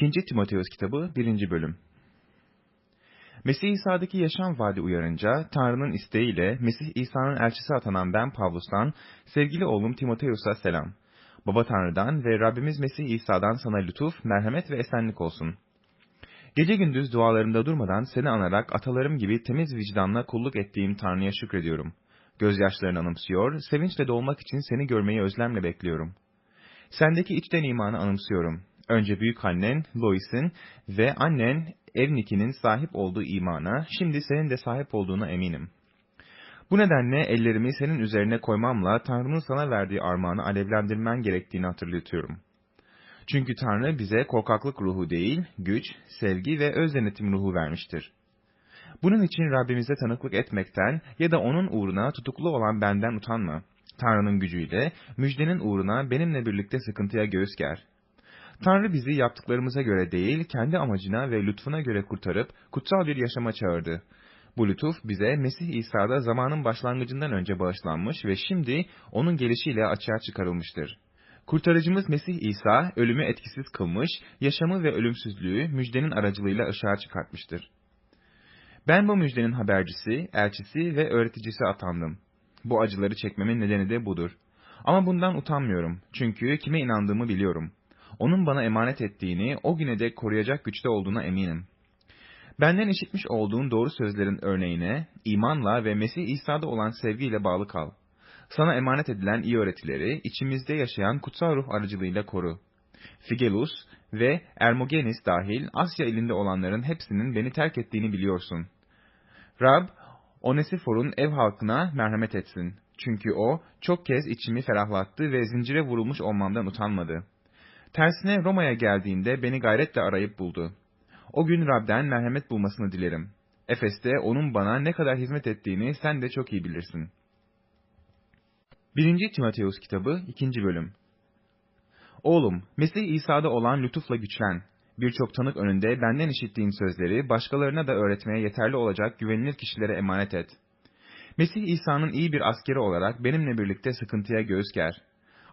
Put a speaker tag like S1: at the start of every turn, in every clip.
S1: 2. Timoteus kitabı 1. bölüm Mesih İsa'daki yaşam vaadi uyarınca, Tanrı'nın isteğiyle Mesih İsa'nın elçisi atanan ben Pavlus'tan, sevgili oğlum Timoteus'a selam. Baba Tanrı'dan ve Rabbimiz Mesih İsa'dan sana lütuf, merhamet ve esenlik olsun. Gece gündüz dualarımda durmadan seni anarak atalarım gibi temiz vicdanla kulluk ettiğim Tanrı'ya şükrediyorum. Gözyaşlarını anımsıyor, sevinçle dolmak için seni görmeyi özlemle bekliyorum. Sendeki içten imanı anımsıyorum önce büyük annen Lois'in ve annen Evniki'nin sahip olduğu imana, şimdi senin de sahip olduğuna eminim. Bu nedenle ellerimi senin üzerine koymamla Tanrı'nın sana verdiği armağanı alevlendirmen gerektiğini hatırlatıyorum. Çünkü Tanrı bize korkaklık ruhu değil, güç, sevgi ve öz denetim ruhu vermiştir. Bunun için Rabbimize tanıklık etmekten ya da onun uğruna tutuklu olan benden utanma. Tanrı'nın gücüyle, müjdenin uğruna benimle birlikte sıkıntıya göğüs ger. Tanrı bizi yaptıklarımıza göre değil, kendi amacına ve lütfuna göre kurtarıp kutsal bir yaşama çağırdı. Bu lütuf bize Mesih İsa'da zamanın başlangıcından önce bağışlanmış ve şimdi onun gelişiyle açığa çıkarılmıştır. Kurtarıcımız Mesih İsa, ölümü etkisiz kılmış, yaşamı ve ölümsüzlüğü müjdenin aracılığıyla ışığa çıkartmıştır. Ben bu müjdenin habercisi, elçisi ve öğreticisi atandım. Bu acıları çekmemin nedeni de budur. Ama bundan utanmıyorum, çünkü kime inandığımı biliyorum onun bana emanet ettiğini o güne dek koruyacak güçte olduğuna eminim. Benden işitmiş olduğun doğru sözlerin örneğine, imanla ve Mesih İsa'da olan sevgiyle bağlı kal. Sana emanet edilen iyi öğretileri, içimizde yaşayan kutsal ruh aracılığıyla koru. Figelus ve Ermogenis dahil Asya ilinde olanların hepsinin beni terk ettiğini biliyorsun. Rab, Onesifor'un ev halkına merhamet etsin. Çünkü o, çok kez içimi ferahlattı ve zincire vurulmuş olmamdan utanmadı.'' Tersine Roma'ya geldiğinde beni gayretle arayıp buldu. O gün Rab'den merhamet bulmasını dilerim. Efes'te onun bana ne kadar hizmet ettiğini sen de çok iyi bilirsin. 1. Timoteus kitabı 2. bölüm Oğlum, Mesih İsa'da olan lütufla güçlen. Birçok tanık önünde benden işittiğin sözleri başkalarına da öğretmeye yeterli olacak güvenilir kişilere emanet et. Mesih İsa'nın iyi bir askeri olarak benimle birlikte sıkıntıya göğüs ger.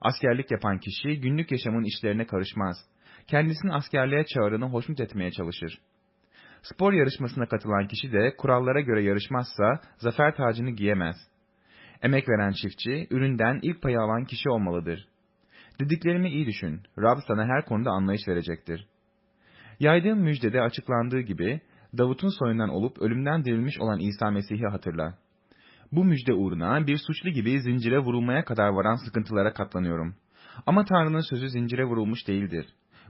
S1: Askerlik yapan kişi günlük yaşamın işlerine karışmaz. Kendisini askerliğe çağrını hoşnut etmeye çalışır. Spor yarışmasına katılan kişi de kurallara göre yarışmazsa zafer tacını giyemez. Emek veren çiftçi, üründen ilk payı alan kişi olmalıdır. Dediklerimi iyi düşün, Rab sana her konuda anlayış verecektir. Yaydığım müjdede açıklandığı gibi, Davut'un soyundan olup ölümden dirilmiş olan İsa Mesih'i hatırla. Bu müjde uğruna bir suçlu gibi zincire vurulmaya kadar varan sıkıntılara katlanıyorum. Ama Tanrı'nın sözü zincire vurulmuş değildir.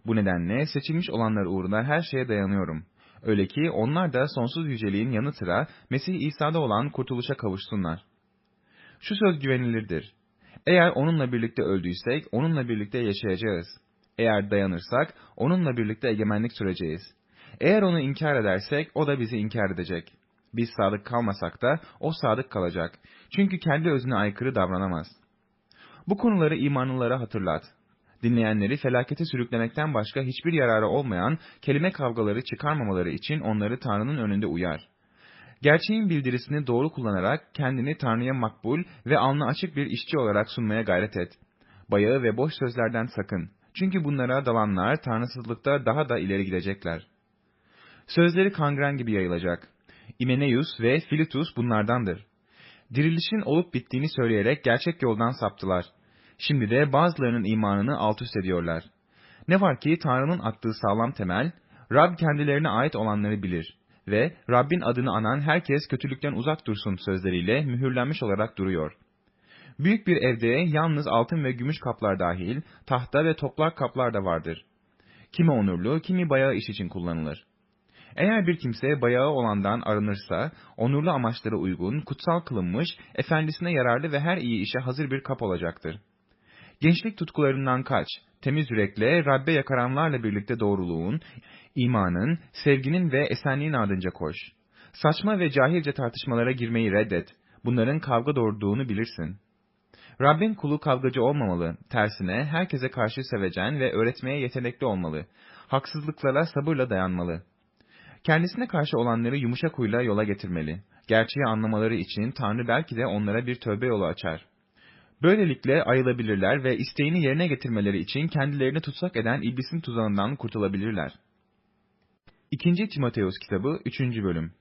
S1: Bu nedenle seçilmiş olanlar uğruna her şeye dayanıyorum. Öyle ki onlar da sonsuz yüceliğin yanı sıra Mesih İsa'da olan kurtuluşa kavuşsunlar. Şu söz güvenilirdir. Eğer onunla birlikte öldüysek, onunla birlikte yaşayacağız. Eğer dayanırsak, onunla birlikte egemenlik süreceğiz. Eğer onu inkar edersek, o da bizi inkar edecek. Biz sadık kalmasak da o sadık kalacak. Çünkü kendi özüne aykırı davranamaz. Bu konuları imanlılara hatırlat. Dinleyenleri felakete sürüklemekten başka hiçbir yararı olmayan kelime kavgaları çıkarmamaları için onları Tanrı'nın önünde uyar. Gerçeğin bildirisini doğru kullanarak kendini Tanrı'ya makbul ve alnı açık bir işçi olarak sunmaya gayret et. Bayağı ve boş sözlerden sakın. Çünkü bunlara dalanlar tanrısızlıkta daha da ileri gidecekler. Sözleri kangren gibi yayılacak. İmeneus ve Filitus bunlardandır. Dirilişin olup bittiğini söyleyerek gerçek yoldan saptılar. Şimdi de bazılarının imanını alt üst ediyorlar. Ne var ki Tanrı'nın attığı sağlam temel, Rab kendilerine ait olanları bilir ve Rabbin adını anan herkes kötülükten uzak dursun sözleriyle mühürlenmiş olarak duruyor. Büyük bir evde yalnız altın ve gümüş kaplar dahil, tahta ve toprak kaplar da vardır. Kimi onurlu, kimi bayağı iş için kullanılır. Eğer bir kimse bayağı olandan arınırsa, onurlu amaçlara uygun, kutsal kılınmış, efendisine yararlı ve her iyi işe hazır bir kap olacaktır. Gençlik tutkularından kaç, temiz yürekle, Rabbe yakaranlarla birlikte doğruluğun, imanın, sevginin ve esenliğin ardınca koş. Saçma ve cahilce tartışmalara girmeyi reddet. Bunların kavga doğurduğunu bilirsin. Rabbin kulu kavgacı olmamalı, tersine herkese karşı sevecen ve öğretmeye yetenekli olmalı. Haksızlıklara sabırla dayanmalı. Kendisine karşı olanları yumuşak huyla yola getirmeli. Gerçeği anlamaları için Tanrı belki de onlara bir tövbe yolu açar. Böylelikle ayılabilirler ve isteğini yerine getirmeleri için kendilerini tutsak eden iblisin tuzağından kurtulabilirler. 2. Timoteus kitabı 3. bölüm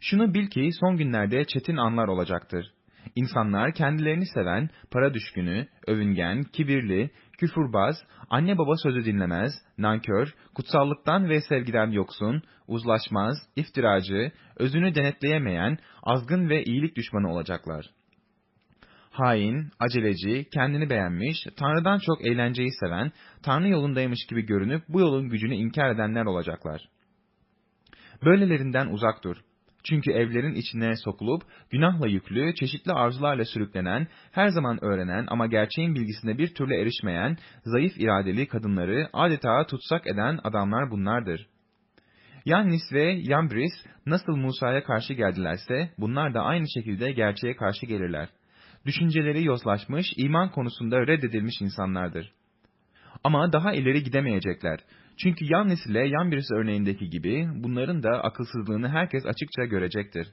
S1: Şunu bil ki son günlerde çetin anlar olacaktır. İnsanlar kendilerini seven, para düşkünü, övüngen, kibirli, küfürbaz, anne baba sözü dinlemez, nankör, kutsallıktan ve sevgiden yoksun, uzlaşmaz, iftiracı, özünü denetleyemeyen, azgın ve iyilik düşmanı olacaklar. Hain, aceleci, kendini beğenmiş, Tanrı'dan çok eğlenceyi seven, Tanrı yolundaymış gibi görünüp bu yolun gücünü inkar edenler olacaklar. Böylelerinden uzak dur. Çünkü evlerin içine sokulup, günahla yüklü, çeşitli arzularla sürüklenen, her zaman öğrenen ama gerçeğin bilgisine bir türlü erişmeyen, zayıf iradeli kadınları adeta tutsak eden adamlar bunlardır. Yannis ve Yambris nasıl Musa'ya karşı geldilerse, bunlar da aynı şekilde gerçeğe karşı gelirler. Düşünceleri yozlaşmış, iman konusunda reddedilmiş insanlardır. Ama daha ileri gidemeyecekler. Çünkü yan nesile yan birisi örneğindeki gibi bunların da akılsızlığını herkes açıkça görecektir.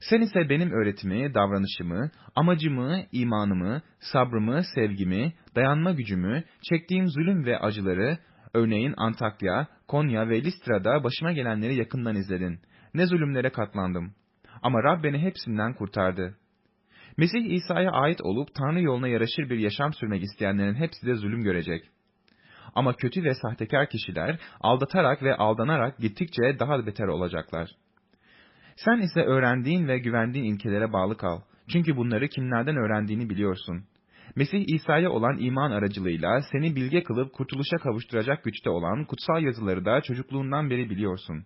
S1: Sen ise benim öğretimi, davranışımı, amacımı, imanımı, sabrımı, sevgimi, dayanma gücümü, çektiğim zulüm ve acıları, örneğin Antakya, Konya ve Listra'da başıma gelenleri yakından izledin. Ne zulümlere katlandım. Ama Rab beni hepsinden kurtardı. Mesih İsa'ya ait olup Tanrı yoluna yaraşır bir yaşam sürmek isteyenlerin hepsi de zulüm görecek. Ama kötü ve sahtekar kişiler aldatarak ve aldanarak gittikçe daha beter olacaklar. Sen ise öğrendiğin ve güvendiğin ilkelere bağlı kal. Çünkü bunları kimlerden öğrendiğini biliyorsun. Mesih İsa'ya olan iman aracılığıyla seni bilge kılıp kurtuluşa kavuşturacak güçte olan kutsal yazıları da çocukluğundan beri biliyorsun.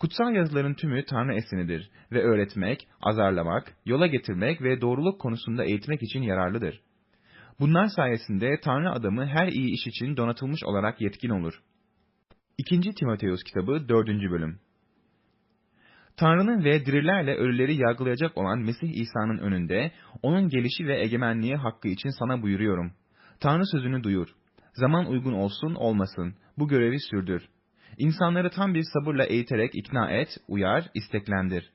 S1: Kutsal yazıların tümü Tanrı esinidir ve öğretmek, azarlamak, yola getirmek ve doğruluk konusunda eğitmek için yararlıdır. Bunlar sayesinde Tanrı adamı her iyi iş için donatılmış olarak yetkin olur. 2. Timoteus kitabı 4. bölüm Tanrı'nın ve dirilerle ölüleri yargılayacak olan Mesih İsa'nın önünde, onun gelişi ve egemenliği hakkı için sana buyuruyorum. Tanrı sözünü duyur. Zaman uygun olsun olmasın, bu görevi sürdür. İnsanları tam bir sabırla eğiterek ikna et, uyar, isteklendir.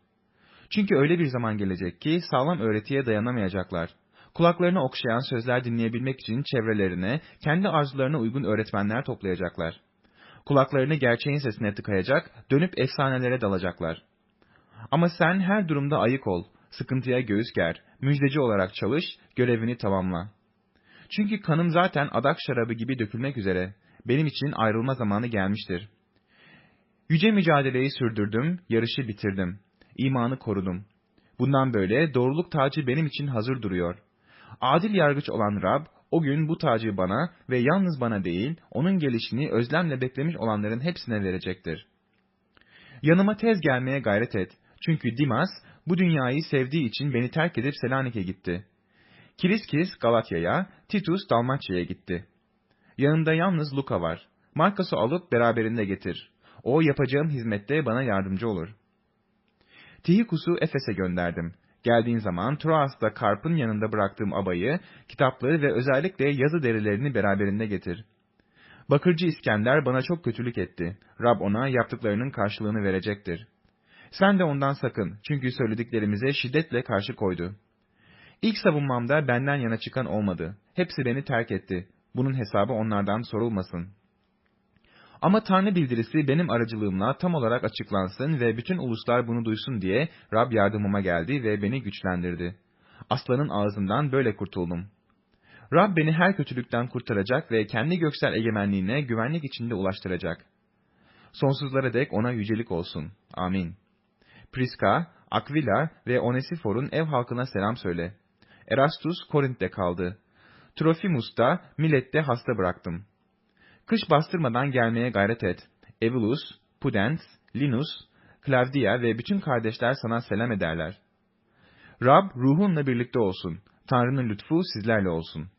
S1: Çünkü öyle bir zaman gelecek ki sağlam öğretiye dayanamayacaklar. Kulaklarını okşayan sözler dinleyebilmek için çevrelerine, kendi arzularına uygun öğretmenler toplayacaklar. Kulaklarını gerçeğin sesine tıkayacak, dönüp efsanelere dalacaklar. Ama sen her durumda ayık ol, sıkıntıya göğüs ger, müjdeci olarak çalış, görevini tamamla. Çünkü kanım zaten adak şarabı gibi dökülmek üzere. Benim için ayrılma zamanı gelmiştir. Yüce mücadeleyi sürdürdüm, yarışı bitirdim. İmanı korudum. Bundan böyle doğruluk tacı benim için hazır duruyor. Adil yargıç olan Rab, o gün bu tacı bana ve yalnız bana değil, onun gelişini özlemle beklemiş olanların hepsine verecektir. Yanıma tez gelmeye gayret et. Çünkü Dimas, bu dünyayı sevdiği için beni terk edip Selanik'e gitti. Kiliskis Galatya'ya, Titus Dalmaçya'ya gitti. Yanımda yalnız Luka var. Markas'ı alıp beraberinde getir. O yapacağım hizmette bana yardımcı olur. Tihikus'u Efes'e gönderdim. Geldiğin zaman Troas'ta Karp'ın yanında bıraktığım abayı, kitapları ve özellikle yazı derilerini beraberinde getir. Bakırcı İskender bana çok kötülük etti. Rab ona yaptıklarının karşılığını verecektir. Sen de ondan sakın, çünkü söylediklerimize şiddetle karşı koydu. İlk savunmamda benden yana çıkan olmadı. Hepsi beni terk etti. Bunun hesabı onlardan sorulmasın.'' Ama Tanrı bildirisi benim aracılığımla tam olarak açıklansın ve bütün uluslar bunu duysun diye Rab yardımıma geldi ve beni güçlendirdi. Aslanın ağzından böyle kurtuldum. Rab beni her kötülükten kurtaracak ve kendi göksel egemenliğine güvenlik içinde ulaştıracak. Sonsuzlara dek ona yücelik olsun. Amin. Priska, Aquila ve Onesifor'un ev halkına selam söyle. Erastus Korint'te kaldı. Trofimus da Milet'te hasta bıraktım. Kış bastırmadan gelmeye gayret et. Evolus, Pudens, Linus, Claudia ve bütün kardeşler sana selam ederler. Rab ruhunla birlikte olsun. Tanrı'nın lütfu sizlerle olsun.